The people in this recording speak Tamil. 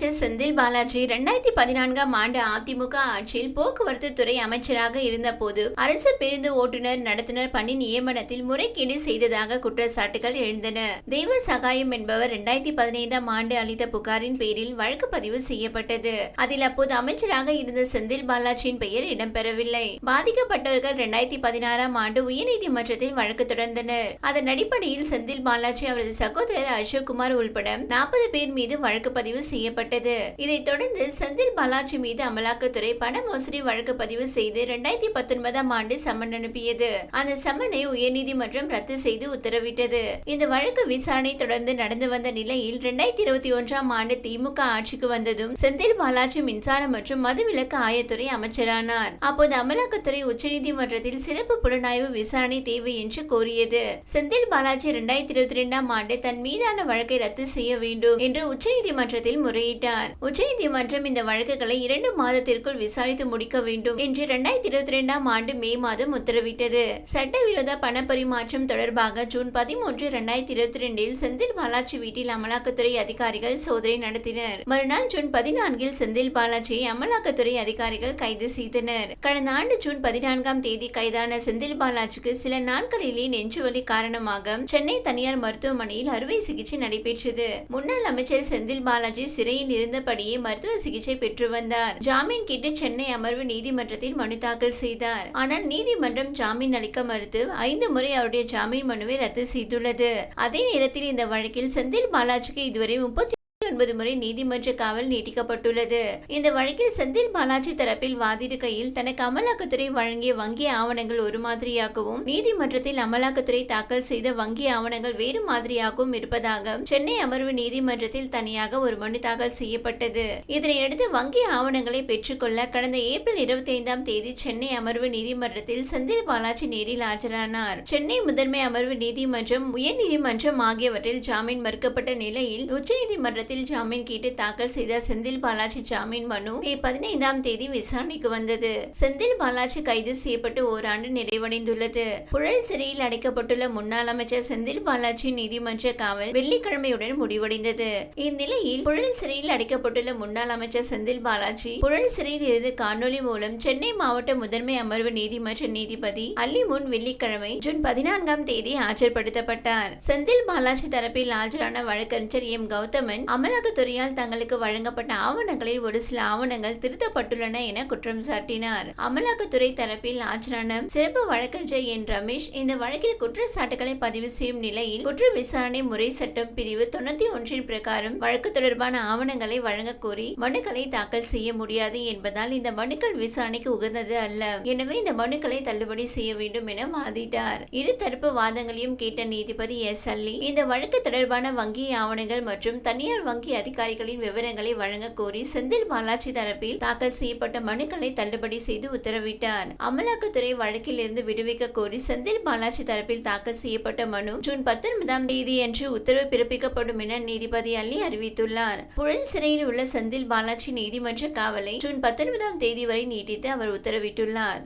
அமைச்சர் செந்தில் பாலாஜி இரண்டாயிரத்தி பதினான்காம் ஆண்டு அதிமுக ஆட்சியில் போக்குவரத்து துறை அமைச்சராக இருந்தபோது அரசு பேருந்து ஓட்டுநர் நடத்துனர் பணி நியமனத்தில் முறைகேடு செய்ததாக குற்றச்சாட்டுகள் எழுந்தன. தெய்வ சகாயம் என்பவர் இரண்டாயிரத்தி பதினைந்தாம் ஆண்டு அளித்த புகாரின் பேரில் வழக்கு பதிவு செய்யப்பட்டது. அதில் அப்போது அமைச்சராக இருந்த செந்தில் பாலாஜியின் பெயர் இடம்பெறவில்லை. பாதிக்கப்பட்டவர்கள் இரண்டாயிரத்தி பதினாறாம் ஆண்டு உயர்நீதிமன்றத்தில் வழக்கு தொடர்ந்தனர். அதன் அடிப்படையில் செந்தில் பாலாஜி அவரது சகோதரர் அசோக் குமார் உள்பட நாற்பது பேர் மீது வழக்கு பதிவு செய்யப்பட்டது. செய்யப்பட்டது. இதைத் தொடர்ந்து செந்தில் பாலாஜி மீது அமலாக்கத்துறை பண மோசடி வழக்கு பதிவு செய்து இரண்டாயிரத்தி பத்தொன்பதாம் ஆண்டு சம்மன் அனுப்பியது. அந்த சம்மனை உயர்நீதிமன்றம் ரத்து செய்து உத்தரவிட்டது. இந்த வழக்கு விசாரணை தொடர்ந்து நடந்து வந்த நிலையில் இரண்டாயிரத்தி இருபத்தி ஒன்றாம் ஆண்டு திமுக ஆட்சிக்கு வந்ததும் செந்தில் பாலாஜி மின்சாரம் மற்றும் மதுவிலக்கு ஆயத்துறை அமைச்சரானார். அப்போது அமலாக்கத்துறை உச்சநீதிமன்றத்தில் சிறப்பு புலனாய்வு விசாரணை தேவை என்று கோரியது. செந்தில் பாலாஜி இரண்டாயிரத்தி இருபத்தி இரண்டாம் ஆண்டு தன் மீதான வழக்கை ரத்து செய்ய வேண்டும் என்று உச்சநீதிமன்றத்தில் முறையிட்டார் வெளியிட்டார். உச்சநீதிமன்றம் இந்த வழக்குகளை இரண்டு மாதத்திற்குள் விசாரித்து முடிக்க வேண்டும் என்று இரண்டாயிரத்தி இருபத்தி இரண்டாம் ஆண்டு மே மாதம் உத்தரவிட்டது. சட்டவிரோத பண பரிமாற்றம் தொடர்பாக ஜூன் பதிமூன்று இரண்டாயிரத்தி இருபத்தி ரெண்டில் செந்தில் பாலாஜி வீட்டில் அமலாக்கத்துறை அதிகாரிகள் சோதனை நடத்தினர். மறுநாள் ஜூன் பதினான்கில் செந்தில் பாலாஜியை அமலாக்கத்துறை அதிகாரிகள் கைது செய்தனர். கடந்த ஆண்டு ஜூன் பதினான்காம் தேதி கைதான செந்தில் பாலாஜிக்கு சில நாட்களிலே நெஞ்சுவலி காரணமாக சென்னை தனியார் மருத்துவமனையில் அறுவை சிகிச்சை நடைபெற்றது. முன்னாள் அமைச்சர் செந்தில் பாலாஜி சிறையில் இருந்தபடியே மருத்துவ சிகிச்சை பெற்று வந்தார். ஜாமீன் கேட்டு சென்னை அமர்வு நீதிமன்றத்தில் மனு தாக்கல் செய்தார். ஆனால் நீதிமன்றம் ஜாமீன் அளிக்க மறுத்து ஐந்து முறை அவருடைய ஜாமீன் மனுவை ரத்து செய்துள்ளது. அதே நேரத்தில் இந்த வழக்கில் செந்தில் பாலாஜிக்கு இதுவரை முப்பத்தி ஒன்பது முறை நீதிமன்ற காவல் நீட்டிக்கப்பட்டுள்ளது. இந்த வழக்கில் செந்தில் பாலாஜி தரப்பில் வாதிடுகையில் தனக்கு அமலாக்கத்துறை வழங்கிய வங்கி ஆவணங்கள் ஒரு மாதிரியாகவும் நீதிமன்றத்தில் அமலாக்கத்துறை தாக்கல் செய்த வங்கி ஆவணங்கள் வேறு மாதிரியாகவும் இருப்பதாக சென்னை அமர்வு நீதிமன்றத்தில் தனியாக ஒரு மனு தாக்கல் செய்யப்பட்டது. இதனையடுத்து வங்கி ஆவணங்களை பெற்றுக்கொள்ள கடந்த ஏப்ரல் இருபத்தி ஐந்தாம் தேதி சென்னை அமர்வு நீதிமன்றத்தில் செந்தில் பாலாஜி நேரில் ஆஜரானார். சென்னை முதன்மை அமர்வு நீதிமன்றம் உயர்நீதிமன்றம் ஆகியவற்றில் ஜாமீன் மறுக்கப்பட்ட நிலையில் உச்சநீதிமன்றத்தில் வழக்கில் ஜாமீன் கேட்டு தாக்கல் செய்த செந்தில் பாலாஜி ஜாமீன் மனு மே பதினைந்தாம் தேதி விசாரணைக்கு வந்தது. செந்தில் பாலாஜி கைது செய்யப்பட்டு ஓராண்டு நிறைவடைந்துள்ளது. புழல் சிறையில் அடைக்கப்பட்டுள்ள முன்னாள் அமைச்சர் செந்தில் பாலாஜி நீதிமன்ற காவல் வெள்ளிக்கிழமையுடன் முடிவடைந்தது. இந்நிலையில் புழல் சிறையில் அடைக்கப்பட்டுள்ள முன்னாள் அமைச்சர் செந்தில் பாலாஜி புழல் சிறையில் இருந்து காணொலி மூலம் சென்னை மாவட்ட முதன்மை அமர்வு நீதிமன்ற நீதிபதி அல்லி முன் வெள்ளிக்கிழமை ஜூன் பதினான்காம் தேதி ஆஜர்படுத்தப்பட்டார். செந்தில் பாலாஜி தரப்பில் ஆஜரான வழக்கறிஞர் எம் கௌதமன் அமர் அமலாக்கத்துறையால் தங்களுக்கு வழங்கப்பட்ட ஆவணங்களில் ஒரு சில ஆவணங்கள் திருத்தப்பட்டுள்ளன என குற்றம் சாட்டினார். அமலாக்கத்துறை தரப்பில் ஆஜரான சிறப்பு வழக்கறிஞர் என். ரமேஷ் இந்த வழக்கில் குற்றச்சாட்டுகளை பதிவு செய்யும் நிலையில் குற்ற விசாரணை முறை சட்டம் பிரிவு தொண்ணூத்தி ஒன்றின் பிரகாரம் வழக்கு தொடர்பான ஆவணங்களை வழங்க கோரி மனுக்களை தாக்கல் செய்ய முடியாது என்பதால் இந்த மனுக்கள் விசாரணைக்கு உகந்தது அல்ல. எனவே இந்த மனுக்களை தள்ளுபடி செய்ய வேண்டும் என வாதிட்டார். இரு தரப்பு வாதங்களையும் கேட்ட நீதிபதி எஸ். அல்லி இந்த வழக்கு தொடர்பான வங்கி ஆவணங்கள் மற்றும் தனியார் வங்கி அதிகாரிகளின் விவரங்களை வழங்க கோரி செந்தில் பாலாஜி தரப்பில் தாக்கல் செய்யப்பட்ட மனுக்களை தள்ளுபடி செய்து உத்தரவிட்டார். அமலாக்கத்துறை வழக்கில் இருந்து விடுவிக்க கோரி செந்தில் பாலாஜி தரப்பில் தாக்கல் செய்யப்பட்ட மனு ஜூன் பத்தொன்பதாம் தேதி அன்று உத்தரவு பிறப்பிக்கப்படும் என நீதிபதி அள்ளி அறிவித்துள்ளார். புழல் சிறையில் உள்ள செந்தில் பாலாஜி நீதிமன்ற காவலை ஜூன் பத்தொன்பதாம் தேதி வரை நீட்டித்து அவர் உத்தரவிட்டுள்ளார்.